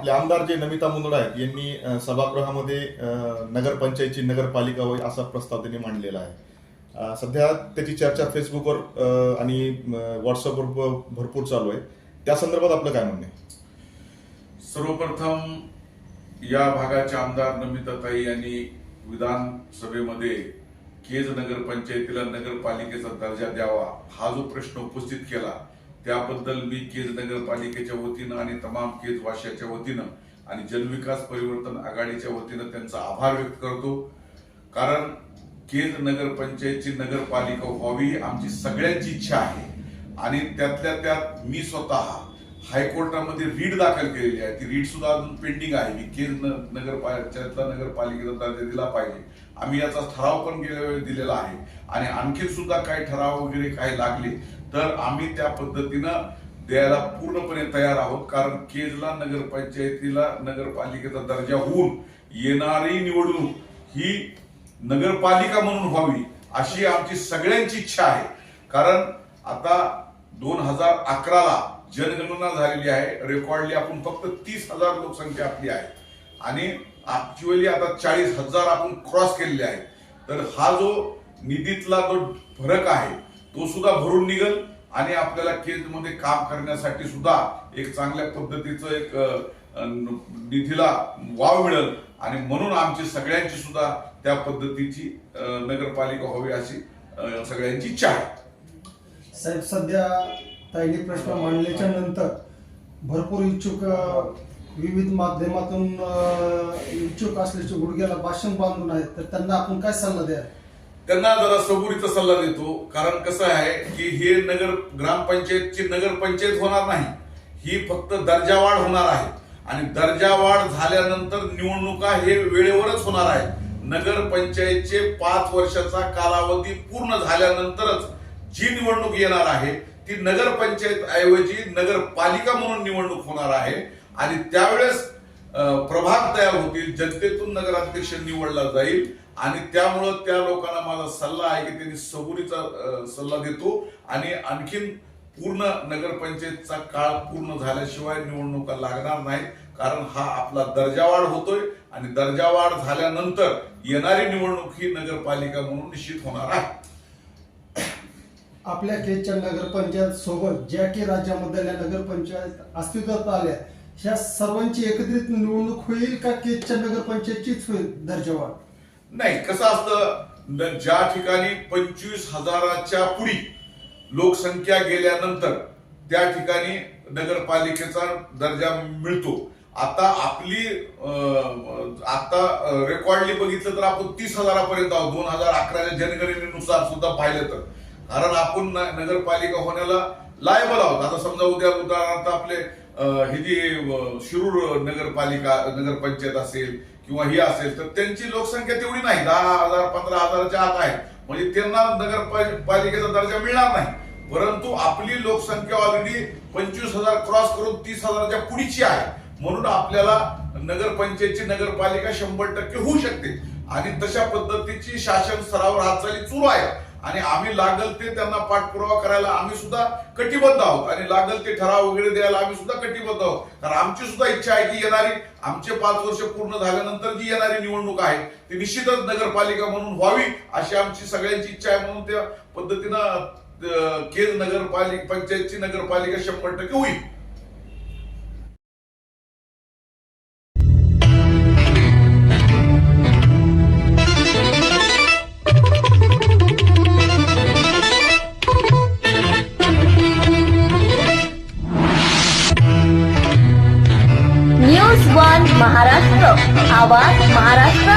आपले आमदार जे नमिता मुंदडा आहेत यांनी सभागृहामध्ये नगरपंचायतची नगरपालिका होईल असा प्रस्ताव त्यांनी मांडलेला आहे. सध्या त्याची चर्चा फेसबुकवर आणि व्हॉट्सअपवर भरपूर चालू आहे. त्या संदर्भात आपलं काय म्हणणं सर्वप्रथम या भागाचे आमदार नमिताताई यांनी विधानसभेमध्ये केज नगरपंचायतीला नगरपालिकेचा दर्जा द्यावा हा जो प्रश्न उपस्थित केला त्याबद्दल मी केज नगरपालिकेच्या वतीनं आणि तमाम केज वाशियाच्या वतीनं आणि जनविकास परिवर्तन आघाडीच्या वतीनं त्यांचा आभार व्यक्त करतो. कारण केज नगरपंचायतची नगरपालिका व्हावी ही आमची सगळ्यांची इच्छा आहे. आणि त्यातल्या त्यात मी स्वतः हायकोर्टामध्ये रीड दाखल केलेली आहे. ती रीड सुद्धा अजून पेंडिंग आहे. मी केज न- नगरपालिकेचा नगरपालिकेचा दर्जा दिला पाहिजे. आम्ही याचा ठराव पण गेल्या वेळी दिलेला आहे. आणि आणखी सुद्धा काही ठराव वगैरे काही लागले तर आम्ही त्या पद्धतीनं द्यायला पूर्णपणे तयार आहोत. कारण केजला नगरपंचायतीला नगरपालिकेचा दर्जा होऊन येणारी निवडणूक ही नगरपालिका म्हणून व्हावी अशी आमची सगळ्यांची इच्छा आहे. कारण आता दोन हजार अकराला जनगणना झालेली आहे. रेकॉर्डली आपण फक्त तीस हजार लोकसंख्या आपली आहे. आणि ऍक्च्युअली आता चाळीस हजार आपण क्रॉस केलेले आहे तर हा जो निधीतला जो फरक आहे तो सुद्धा भरून निघल आणि आपल्याला केजमध्ये काम करण्यासाठी सुद्धा एक चांगल्या पद्धतीचं एक निधीला वाव मिळेल. आणि म्हणून आमची सगळ्यांची सुद्धा त्या पद्धतीची नगरपालिका व्हावी अशी सगळ्यांची इच्छा आहे. साहेब सध्या ताईने प्रश्न मांडल्याच्या नंतर भरपूर इच्छुक विविध माध्यमातून इच्छुक असल्याचे गुडघ्याला भाषण बांधून आहेत. तर त्यांना आपण काय सल्ला द्या त्यांना जरा सबुरीचा सल्ला देतो. कारण कसं आहे की हे नगर ग्रामपंचायतची नगरपंचायत होणार नाही. ही फक्त दर्जावाढ होणार आहे. आणि दर्जावाढ झाल्यानंतर निवडणुका हे वेळेवरच होणार आहे नगरपंचायतचे पाच वर्षाचा कालावधी पूर्ण झाल्यानंतरच जी निवडणूक येणार आहे ती नगरपंचायत ऐवजी नगरपालिका म्हणून निवडणूक होणार आहे. आणि त्यावेळेस प्रभाग तयार होतील जनतेतून नगराध्यक्ष निवडला जाईल आणि त्यामुळं त्या लोकांना माझा सल्ला आहे की त्यांनी सबुरीचा सल्ला देतो आणि आणखीन पूर्ण नगरपंचायतचा काळ पूर्ण झाल्याशिवाय निवडणुका लागणार नाहीत कारण हा आपला दर्जावाढ होतोय आणि दर्जावाढ झाल्यानंतर येणारी निवडणूक ही नगरपालिका म्हणून निश्चित होणार आहे. आपल्या केच्या नगरपंचायत सोबत ज्या की राज्यामध्ये नगरपंचायत अस्तित्वात आल्या ह्या सर्वांची एकत्रित निवडणूक होईल का केजच्या नगरपंचायतचीच होईल दर्जावाढ नाही कसं असतं न- ज्या ठिकाणी पंचवीस हजाराच्या पुढी लोकसंख्या गेल्यानंतर त्या ठिकाणी नगरपालिकेचा दर्जा मिळतो. आता आपली अं, आता रेकॉर्डली बघितलं तर आपण तीस हजारापर्यंत आहोत. दोन हजार अकराच्या जनगणनेनुसार सुद्धा पाहिलं तर. कारण आपण न- नगरपालिका होण्याला लायबल आहोत. आता समजा उद्या उदाहरणार्थ आपले ही जी शिरूर नगरपालिका नगरपंचायत असेल किंवा ही असेल तर त्यांची लोकसंख्या तेवढी नाही. दहा हजार पंधरा हजाराच्या आत आहे. म्हणजे त्यांना नगरपालिकेचा दर्जा मिळणार नाही. परंतु आपली लोकसंख्या ऑलरेडी पंचवीस हजार क्रॉस करून तीस हजाराच्या पुढीची आहे. म्हणून आपल्याला नगरपंचायतची नगरपालिका शंभर टक्के होऊ शकते. आणि तशा पद्धतीची शासन स्तरावर हालचाली सुरू आहे. आणि आम्ही लागल ते त्यांना पाठपुरावा करायला आम्ही सुद्धा कटिबद्ध आहोत. आणि लागल ते ठराव वगैरे द्यायला आम्ही सुद्धा कटिबद्ध आहोत. कारण आमची सुद्धा इच्छा आहे की येणारी आमचे पाच वर्ष पूर्ण झाल्यानंतर जी येणारी निवडणूक आहे ती निश्चितच नगरपालिका म्हणून व्हावी अशी आमची सगळ्यांची इच्छा आहे म्हणून त्या पद्धतीनं केज नगरपालिका पंचायतची नगरपालिका शंभर टक्के होईल. আবার মহারাষ্ট্র